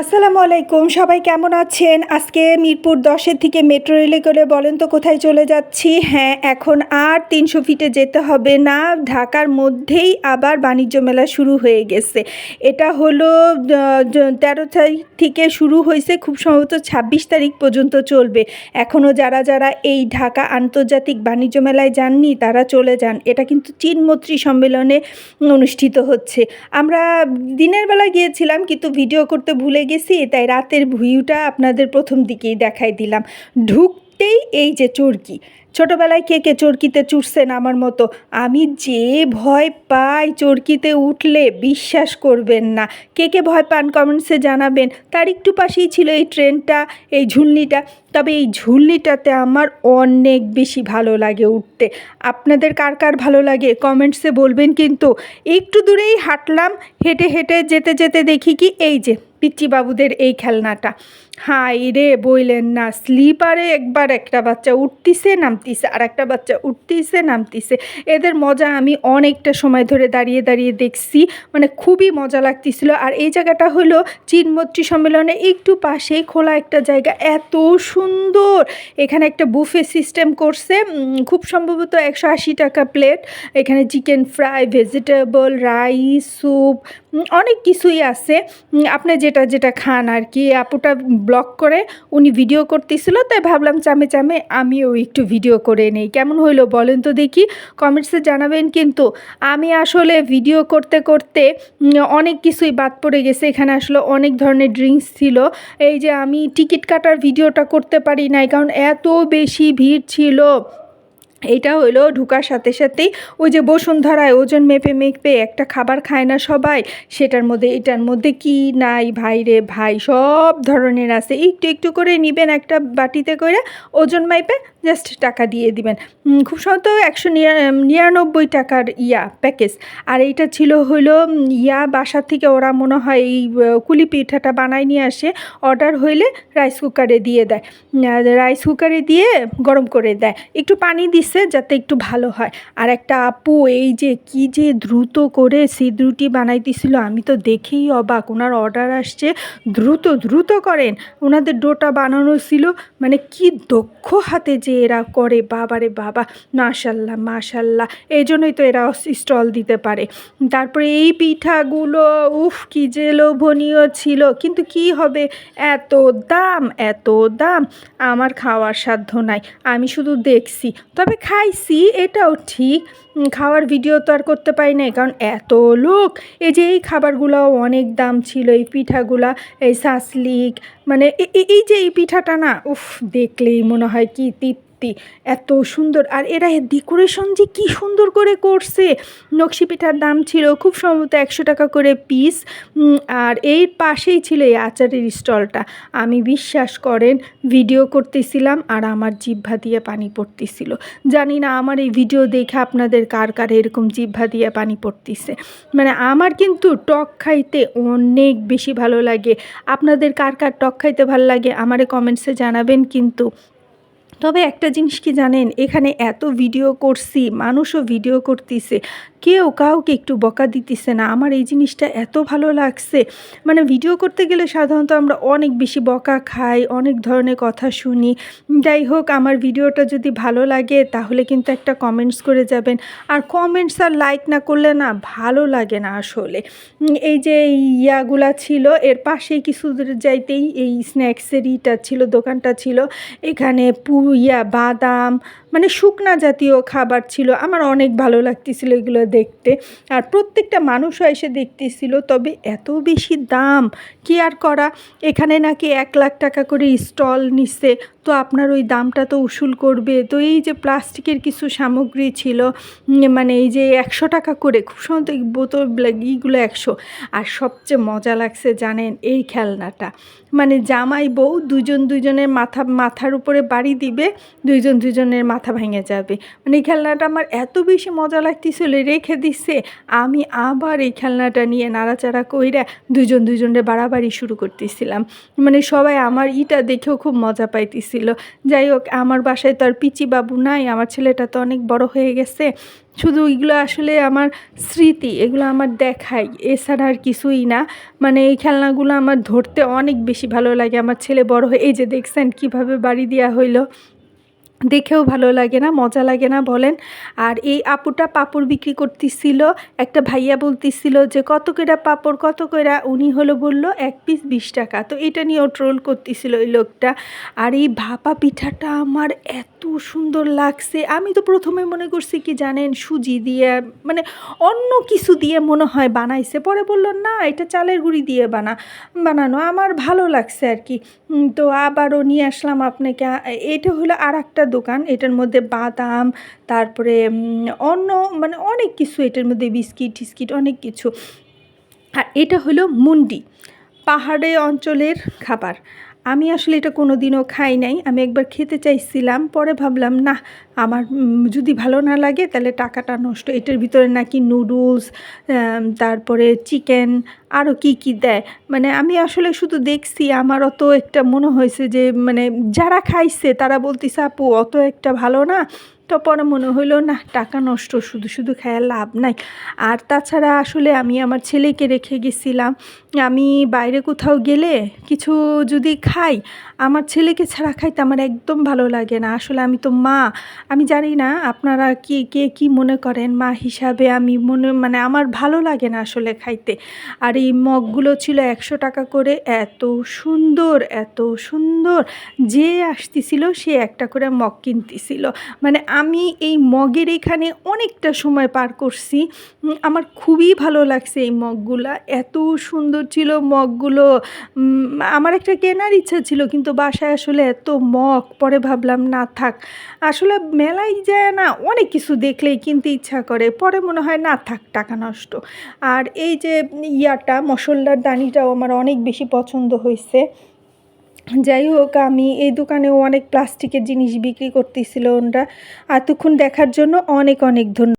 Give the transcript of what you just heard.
আসসালামু আলাইকুম, সবাই কেমন আছেন? আজকে মিরপুর দশের থেকে মেট্রো রেলে করে বলেন তো কোথায় চলে যাচ্ছি? হ্যাঁ এখন আর তিনশো ফিটে যেতে হবে না, ঢাকার মধ্যেই আবার বাণিজ্য মেলা শুরু হয়ে গেছে। এটা হলো তেরো তারিখ থেকে শুরু হয়েছে, খুব সম্ভবত ছাব্বিশ তারিখ পর্যন্ত চলবে। এখনও যারা যারা এই ঢাকা আন্তর্জাতিক বাণিজ্য মেলায় যাননি, তারা চলে যান। এটা কিন্তু চীন মৈত্রী সম্মেলনে অনুষ্ঠিত হচ্ছে। আমরা দিনের বেলা গিয়েছিলাম, কিন্তু ভিডিও করতে ভুলে গেছি, তাই রাতের ভিউটা আপনাদের প্রথম দিকেই দেখাই দিলাম। ঢুকতেই এই যে চরকি, ছোটোবেলায় কে কে চরকিতে চুটছেন আমার মতো, আমি যে ভয় পাই চরকিতে উঠলে বিশ্বাস করবেন না। কে কে ভয় পান কমেন্টসে জানাবেন, তার একটু পাশেই ছিল এই ট্রেনটা, এই ঝুলনিটা তবে এই ঝুলনিটাতে আমার অনেক বেশি ভালো লাগে উঠতে। আপনাদের কার কার ভালো লাগে কমেন্টসে বলবেন কিন্তু একটু দূরেই হাঁটলাম, হেঁটে হেঁটে যেতে যেতে দেখি কি এই যে বাবুদের এই খেলনাটা। হাই রে বইলেন না স্লিপারে একবার একটা বাচ্চা উঠতিছে, নামতিছে আর একটা বাচ্চা উঠতিছে, নামতিছে। এদের মজা আমি অনেকটা সময় ধরে দাঁড়িয়ে দাঁড়িয়ে দেখছি মানে খুবই মজা লাগতেছিল। আর এই জায়গাটা হলো চীনমৈত্রী সম্মেলনে একটু পাশেই খোলা একটা জায়গা, এত সুন্দর এখানে একটা বুফে সিস্টেম করছে। খুব সম্ভবত একশো আশি টাকা প্লেট এখানে chicken fry vegetable rice soup অনেক কিছুই আছে। আপনি যেটা যেটা খান আর কি আপুটা ব্লগ করে, উনি ভিডিও করতেছিল, তাই ভাবলাম চামে চামে আমিও একটু ভিডিও করে নেই। কেমন হইল বলেন তো দেখি। কমেন্টসে জানাবেন কিন্তু আমি আসলে ভিডিও করতে করতে অনেক কিছুই বাদ পড়ে গেছে। এখানে আসলে অনেক ধরনের ড্রিঙ্কস ছিল। এই যে আমি টিকিট কাটার ভিডিওটা করতে পারি নাই, কারণ এত বেশি ভিড় ছিল। এটা হলো ঢুকার সাথে সাথেই ওই যে বসুন্ধরায় ওজন মেপে মেপে একটা খাবার খায় না সবাই, সেটার মধ্যে, এটার মধ্যে কি নাই ভাই রে ভাই, সব ধরনের আছে। একটু একটু করে নিবেন একটা বাটিতে করে ওজন মাইপে জাস্ট টাকা দিয়ে দিবেন। খুব সম্ভবত একশো নিরানব্বই টাকার ইয়া প্যাকেজ। আর এইটা ছিল হলো ইয়া বাসা থেকে ওরা মনে হয় এই কুলি পিঠাটা বানায় নিয়ে আসে, অর্ডার হইলে রাইস কুকারে দিয়ে দেয়। রাইস কুকারে দিয়ে গরম করে দেয়। একটু পানি দিচ্ছে যাতে একটু ভালো হয়। আর একটা আপু এই যে কি যে দ্রুত করে সিদ্রুটি বানাইতেছিল আমি তো দেখেই অবাক। ওনার অর্ডার আসছে, দ্রুত দ্রুত করেন। ওনাদের ডোটা বানানো ছিল মানে কি দক্ষ হাতে যে এরা করে, বাবারে বাবা, মাশাল্লাহ মাশাল্লাহ। এই জন্যই তো এরা স্টল দিতে পারে। তারপরে এই পিঠাগুলো, উফ, কি যে লোভনীয় ছিল। কিন্তু কি হবে? এত দাম এত দাম। আমার খাওয়ার সাধ্য নাই। আমি শুধু দেখছি। তবে খাইছি, এটাও ঠিক। খাওয়ার ভিডিও তো আর করতে পারি নাই, কারণ এত লোক। এই যে এই খাবারগুলো অনেক দাম ছিল, এই পিঠাগুলা, এই শাসলিক মানে এই যে এই পিঠাটা না, উফ, দেখলেই মনে হয় কি তৃপ্তি। এত সুন্দর। আর এরা ডেকোরেশন যে কি সুন্দর করে করছে। নকশি পিঠার দাম ছিল খুব সম্ভবত একশো টাকা করে পিস আর এর পাশেই ছিল এই আচারের স্টলটা। আমি বিশ্বাস করেন ভিডিও করতেছিলাম আর আমার জিভা দিয়ে পানি পড়তেছিল। জানি না আমার এই ভিডিও দেখে আপনাদের কার কার এরকম জিভা দিয়ে পানি পড়তেছে। মানে আমার কিন্তু টক খাইতে অনেক বেশি ভালো লাগে। আপনাদের কার কার টক খাইতে ভালো লাগে আমারে কমেন্টসে জানাবেন, কিন্তু তবে একটা জিনিস কি জানেন? এখানে এত ভিডিও করছি মানুষও ভিডিও করতেছে। কেউ কাউকে একটু বকা দিতেছে না। আমার এই জিনিসটা এত ভালো লাগছে। মানে ভিডিও করতে গেলে সাধারণত আমরা অনেক বেশি বকা খাই, অনেক ধরনের কথা শুনি। যাই হোক, আমার ভিডিওটা যদি ভালো লাগে, তাহলে কিন্তু একটা কমেন্টস করে যাবেন। আর কমেন্টস আর লাইক না করলে না ভালো লাগে না আসলে। এই যে ইয়াগুলা ছিল, এর পাশেই কিছু যাইতেই এই স্ন্যাক্সের ইটা ছিল, দোকানটা ছিল। এখানে পু ইয়া বাদাম মানে শুকনা জাতীয় খাবার ছিল। আমার অনেক ভালো লাগতেছিল এগুলো দেখতে। আর প্রত্যেকটা মানুষও এসে দেখতেছিল, তবে এত বেশি দাম কি আর করা? এখানে নাকি এক লাখ টাকা করে স্টল নিচ্ছে। তো আপনার ওই দামটা তো উসুল করবে। তো এই যে প্লাস্টিকের কিছু সামগ্রী ছিল মানে এই যে একশো টাকা করে, খুব সম্ভবত বোতল ইগুলো একশো। আর সবচেয়ে মজা লাগছে জানেন এই খেলনাটা। মানে জামাই বউ দুজন দুজনের মাথা, মাথার উপরে বাড়ি দিবে, দুইজন দুজনের মাথা ভেঙে যাবে। মানে এই খেলনাটা আমার এত বেশি মজা লাগতেছিল, রেখে দিচ্ছে আমি আবার এই খেলনাটা নিয়ে নাড়াচাড়া কইরা দুজন দুজনের বাড়াবাড়ি শুরু করতেছিলাম। মানে সবাই আমার ইটা দেখেও খুব মজা পাইতেছিল করতেছিল যাই হোক, আমার বাসায় তো আর পিচি বাবু নাই, আমার ছেলেটা তো অনেক বড় হয়ে গেছে। শুধু এগুলো আসলে আমার স্মৃতি, এগুলো আমার দেখাই এছাড়া আর কিছুই না। মানে এই খেলনাগুলো আমার ধরতে অনেক বেশি ভালো লাগে। আমার ছেলে বড় হয়ে, এই যে দেখছেন কীভাবে বাড়ি দেওয়া হইল। দেখেও ভালো লাগে না, মজা লাগে না বলেন। আর এই আপুটা পাপড় বিক্রি করতেছিল, একটা ভাইয়া বলতেছিল যে, কত কইরা পাপড়, কত কইরা? উনি হলো বলল, এক পিস বিশ টাকা। তো এটা নিয়েও ট্রোল করতেছিল ওই লোকটা। আর এই ভাপা পিঠাটা আমার এত সুন্দর লাগছে। আমি তো প্রথমে মনে করছি কি জানেন, সুজি দিয়ে মানে অন্য কিছু দিয়ে মনে হয় বানাইছে। পরে বলল, না, এটা চালের গুঁড়ি দিয়ে বানা, বানানো। আমার ভালো লাগছে আর কি। তো আবারও নিয়ে আসলাম আপনাকে। এটা হলো আর একটা দোকান, এটার মধ্যে বাদাম, তারপরে অন্য মানে অনেক কিছু এটার মধ্যে বিস্কিট, টিস্কিট, অনেক কিছু। আর এটা হলো মুন্ডি, পাহাড়ে অঞ্চলের খাবার। আমি আসলে এটা কোনো দিনও খাই নাই। আমি একবার খেতে চাইছিলাম, পরে ভাবলাম না আমার যদি ভালো না লাগে তাহলে টাকাটা নষ্ট। এটার ভিতরে নাকি নুডলস তারপরে চিকেন আরও কি কি দেয়। মানে আমি আসলে শুধু দেখছি, আমার অত একটা মনে হয়েছে যে মানে যারা খাইছে তারা বলতেছে, আপু, অত একটা ভালো না। তো পরে মনে হইল, না, টাকা নষ্ট, শুধু শুধু খায় লাভ নাই। আর তাছাড়া আসলে আমি আমার ছেলেকে রেখে গেছিলাম। আমি বাইরে কোথাও গেলে কিছু যদি খাই, আমার ছেলেকে ছাড়া খাইতে আমার একদম ভালো লাগে না। আসলে আমি তো মা, আমি জানি না আপনারা কি, কে, কি মনে করেন? মা হিসাবে আমি মনে মানে আমার ভালো লাগে না আসলে খাইতে। আর এই মগগুলো ছিল একশো টাকা করে, এত সুন্দর এত সুন্দর। যে আসতেছিল সে একটা করে মগ কিনতেছিল। মানে আমি এই মগের এখানে অনেকটা সময় পার করছি। আমার খুবই ভালো লাগছে এই মগগুলা। এত সুন্দর ছিল মগগুলো। আমার একটা কেনার ইচ্ছা ছিল, কিন্তু বাসায় আসলে এত মগ, পরে ভাবলাম, না থাক। আসলে মেলায় যায় না, অনেক কিছু দেখলেই কিনতে ইচ্ছা করে, পরে মনে হয়, না থাক, টাকা নষ্ট। আর এই যে ইয়াটা, মশলার দানিটাও আমার অনেক বেশি পছন্দ হয়েছে। যাই হোক, আমি এই দোকানেও অনেক প্লাস্টিকের জিনিস বিক্রি করতেছিল ওনরা। এতক্ষণ দেখার জন্য অনেক অনেক ধন্যবাদ।